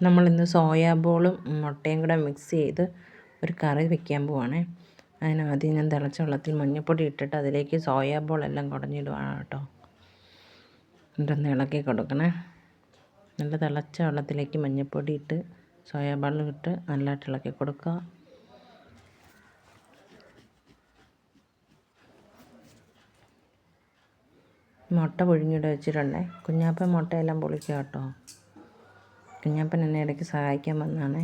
നമ്മളിന്ന് സോയാ ബോളും മുട്ടയും കൂടെ മിക്സ് ചെയ്ത് ഒരു കറി വെക്കാൻ പോവാണേ. അതിന് ആദ്യം ഞാൻ തിളച്ച വെള്ളത്തിൽ മഞ്ഞൾപ്പൊടി ഇട്ടിട്ട് അതിലേക്ക് സോയാ ബോളെല്ലാം കുടഞ്ഞിടുവാണ് കേട്ടോ. എന്നിട്ടൊന്ന് ഇളക്കി കൊടുക്കണേ. നല്ല തിളച്ച വെള്ളത്തിലേക്ക് മഞ്ഞൾപ്പൊടി ഇട്ട് സോയാ ബോളും ഇട്ട് നല്ലതായിട്ട് ഇളക്കി കൊടുക്കുക. മുട്ട പുഴുങ്ങിയിട്ട് വെച്ചിട്ടുണ്ടേ. കുഞ്ഞാപ്പം മുട്ടയെല്ലാം പൊളിക്കുക കേട്ടോ. കുഞ്ഞാപ്പൻ എന്നെ ഇടയ്ക്ക് സഹായിക്കാൻ വന്നാണ്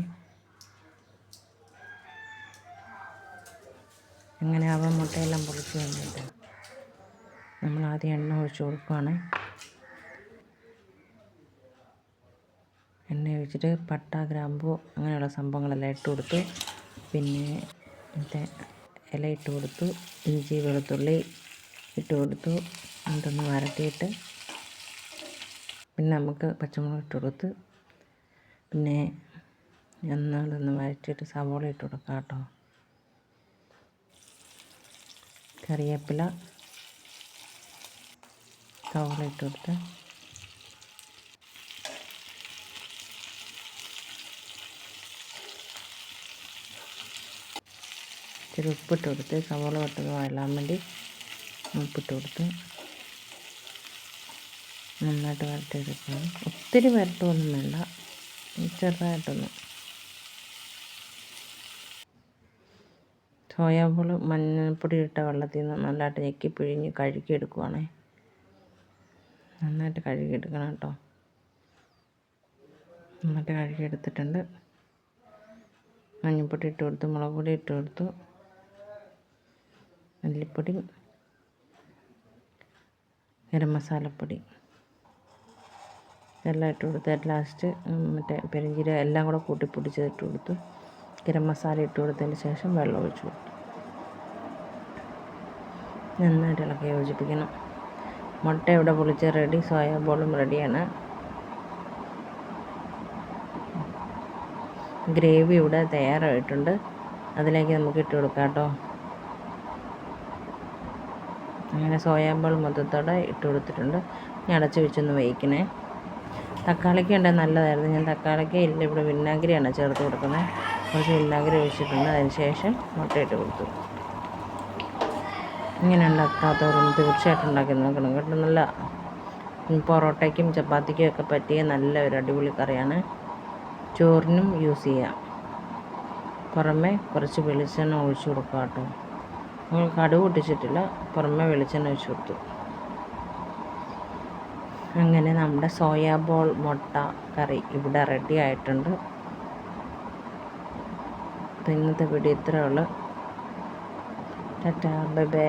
അങ്ങനെ അവ മുട്ടയെല്ലാം പൊളിച്ച് വന്നിട്ട് നമ്മൾ ആദ്യം എണ്ണ ഒഴിച്ച് കൊടുക്കുവാണേ. എണ്ണ ഒഴിച്ചിട്ട് പട്ട ഗ്രാമ്പു അങ്ങനെയുള്ള സംഭവങ്ങളെല്ലാം ഇട്ട് കൊടുത്തു. പിന്നെ മറ്റേ ഇല ഇട്ട് കൊടുത്തു. ഇഞ്ചി വെളുത്തുള്ളി ഇട്ട് കൊടുത്തു. എന്നിട്ടൊന്ന് വരട്ടിയിട്ട് പിന്നെ നമുക്ക് പച്ചമുളക് ഇട്ട് കൊടുത്ത് പിന്നെ എന്നാളൊന്ന് വഴറ്റിയിട്ട് സവോള ഇട്ട് കൊടുക്കാം കേട്ടോ. കറിവേപ്പില സവോള ഇട്ട് കൊടുത്ത്. ഇച്ചിരി ഉപ്പിട്ട് കൊടുത്ത് സവോള പെട്ടെന്ന് വഴലാൻ വേണ്ടി ഉപ്പിട്ട് കൊടുത്ത് നന്നായിട്ട് വരട്ടിയെടുക്കണം. ഒത്തിരി വരട്ടുമൊന്നും വേണ്ട. ചെറുതായിട്ടൊന്ന്. സോയാബോൾ മഞ്ഞൾപ്പൊടി ഇട്ട വെള്ളത്തിൽ നിന്ന് നല്ലതായിട്ട് ഞെക്കി പിഴിഞ്ഞ് കഴുകിയെടുക്കുവാണേ. നന്നായിട്ട് കഴുകിയെടുക്കണം കേട്ടോ. നന്നായിട്ട് കഴുകിയെടുത്തിട്ടുണ്ട്. മഞ്ഞൾപ്പൊടി ഇട്ട് കൊടുത്തു മുളക് പൊടി ഇട്ട് കൊടുത്തു മല്ലിപ്പൊടി ഗരം മസാലപ്പൊടി. എല്ലാം ഇട്ട് കൊടുത്ത് ലാസ്റ്റ് മറ്റേ പെരുംജീരകം എല്ലാം കൂടെ കൂട്ടി പൊടിച്ചത് ഇട്ട് കൊടുത്തു. ഗരം മസാല ഇട്ട് കൊടുത്തതിന് ശേഷം വെള്ളം ഒഴിച്ചു കൊടുത്തു. നന്നായിട്ട് ഇളക്കി യോജിപ്പിക്കണം. മുട്ട ഇവിടെ പൊളിച്ച് റെഡി സോയാ ബോളും റെഡിയാണ് ഗ്രേവി ഇവിടെ തയ്യാറായിട്ടുണ്ട്. അതിലേക്ക് നമുക്ക് ഇട്ട് കൊടുക്കാം കേട്ടോ. അങ്ങനെ സോയാബോൾ മൊത്തത്തോടെ ഇട്ട് കൊടുത്തിട്ടുണ്ട്. ഞാൻ അടച്ചു വെച്ചൊന്ന് വേവിക്കണേ. തക്കാളിക്ക് ഉണ്ടെങ്കിൽ നല്ലതായിരുന്നു. ഞാൻ തക്കാളിക്ക് ഇല്ല. ഇവിടെ വിനാഗിരിയാണ് ചേർത്ത് കൊടുക്കുന്നത്. കുറച്ച് വിനാഗിരി ഒഴിച്ചിട്ടുണ്ട്. അതിന് ശേഷം മുട്ടയിട്ട് കൊടുത്തു. ഇങ്ങനെ ഉണ്ടാക്കാത്തവരും തീർച്ചയായിട്ടും ഉണ്ടാക്കി നോക്കണം കേട്ടോ. നല്ല പൊറോട്ടയ്ക്കും ചപ്പാത്തിക്കും ഒക്കെ പറ്റിയ നല്ല ഒരു അടിപൊളി കറിയാണ്. ചോറിനും യൂസ് ചെയ്യാം. പുറമെ കുറച്ച് വെളിച്ചെണ്ണ ഒഴിച്ചു കൊടുക്കാം കേട്ടോ. നമ്മൾ കടുക് പൊട്ടിച്ചിട്ടില്ല. പുറമെ വെളിച്ചെണ്ണ ഒഴിച്ചു കൊടുത്തു. അങ്ങനെ നമ്മുടെ സോയാ ബോൾ മുട്ട കറി ഇവിടെ റെഡി ആയിട്ടുണ്ട്. ഇന്നത്തെ വീഡിയോ ഇത്രയേ ഉള്ളൂ. Tata bye bye.